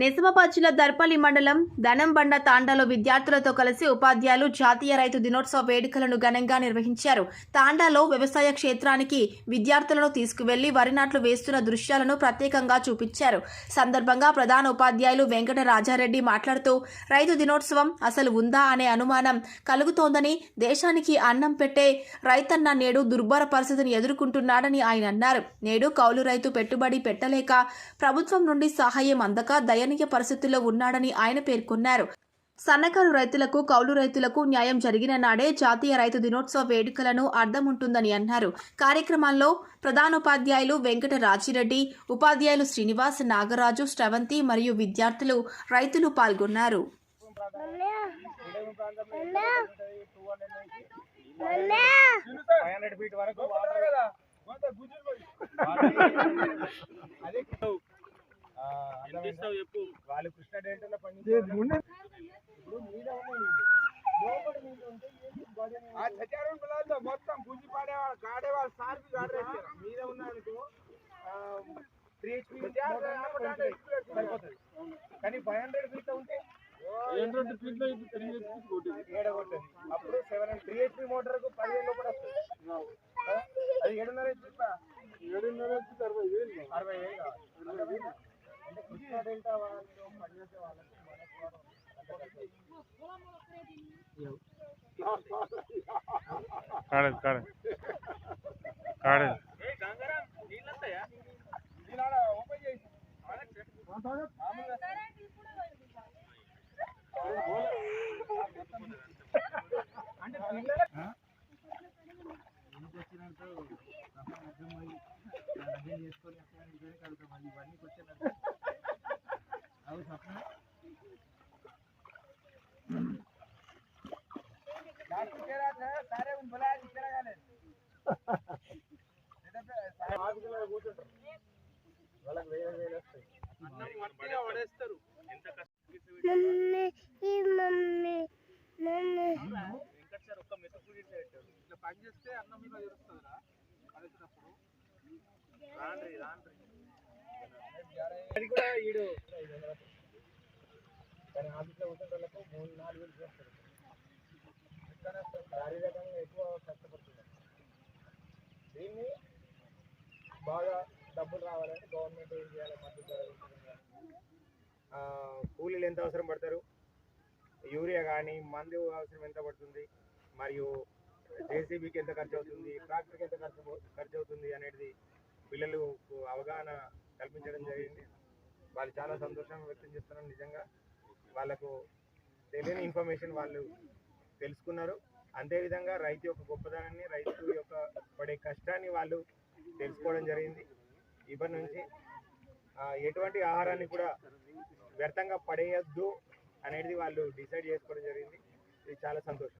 నిజామాబాద్ జిల్లా దర్పల్లి మండలం ధనంబండ తాండాలో విద్యార్థులతో కలిసి ఉపాధ్యాయులు జాతీయ రైతు దినోత్సవ వేడుకలను ఘనంగా నిర్వహించారు. తాండాలో వ్యవసాయ క్షేత్రానికి విద్యార్థులను తీసుకువెళ్ళి వరి నాట్లు వేస్తున్న దృశ్యాలను ప్రత్యేకంగా చూపించారు. సందర్భంగా ప్రధాన ఉపాధ్యాయులు వెంకట రాజారెడ్డి మాట్లాడుతూ రైతు దినోత్సవం అసలు ఉందా అనే అనుమానం కలుగుతోందని దేశానికి అన్నం పెట్టే రైతన్న నేడు దుర్భర పరిస్థితిని ఎదుర్కొంటున్నాడని ఆయన అన్నారు. నేడు కౌలు రైతు పెట్టుబడి పెట్టలేక ప్రభుత్వం నుండి సహాయం అందక దయనీయ పరిస్థితుల్లో ఉన్నాడని ఆయన పేర్కొన్నారు. సన్నకారు రైతులకు కౌలు రైతులకు న్యాయం జరిగిన నాడే జాతీయ రైతు దినోత్సవ వేడుకలను అర్థం ఉంటుందని అన్నారు. కార్యక్రమాల్లో ప్రధానోపాధ్యాయులు వెంకట రాజిరెడ్డి ఉపాధ్యాయులు శ్రీనివాస్ నాగరాజు శ్రవంతి మరియు విద్యార్థులు రైతులు పాల్గొన్నారు. ఫీట్ వరకు వాళ్ళు కృష్ణ బడి అనేది? ఆ చచ్చారం పిల్లలతో మొత్తం గుంజి పాడేవాళ్ళు కాడేవాళ్ళు సార్కి కాడేస్తారు మీద ఉన్నానుకో త్రీ హెచ్పి కానీ ఫైవ్ హండ్రెడ్ ఫీట్ ఉంటే అప్పుడు సెవెన్ హండ్రెడ్ త్రీ హెచ్పి మోటార్కు పదివేలు లోపల అంటే కృష్ణా డెల్టా వాళ్ళు పనిచేసే వాళ్ళకి మనకు కానీ ఆఫీస్లో కూర్చున్న వాళ్ళకు మూడు నాలుగు వేలు చేస్తారు. కానీ శారీరకంగా ఎక్కువ కష్టపడుతున్నారు. దీన్ని బాగా డబ్బులు రావాలంటే గవర్నమెంట్ ఏం చేయాలి మద్దతు ధర కూలీలు ఎంత అవసరం పడతారు? యూరియా కానీ మందు అవసరం ఎంత పడుతుంది? మరియు జేసీబీకి ఎంత ఖర్చు అవుతుంది? ట్రాక్టర్కి ఎంత ఖర్చు ఖర్చు అవుతుంది అనేది పిల్లలకు అవగాహన కల్పించడం జరిగింది. వాళ్ళు చాలా సంతోషం వ్యక్తం చేస్తున్నారు నిజంగా. వాళ్ళకు తెలియని ఇన్ఫర్మేషన్ వాళ్ళు తెలుసుకున్నారు. అంతేవిధంగా రైతు యొక్క గొప్పదనాన్ని రైతు యొక్క పడే కష్టాన్ని వాళ్ళు తెలుసుకోవడం జరిగింది. ఇప్పటి నుంచి ఎటువంటి ఆహారాన్ని కూడా వ్యర్థంగా పడేయద్దు అనేది వాళ్ళు డిసైడ్ చేసుకోవడం జరిగింది. ఇది చాలా సంతోషం.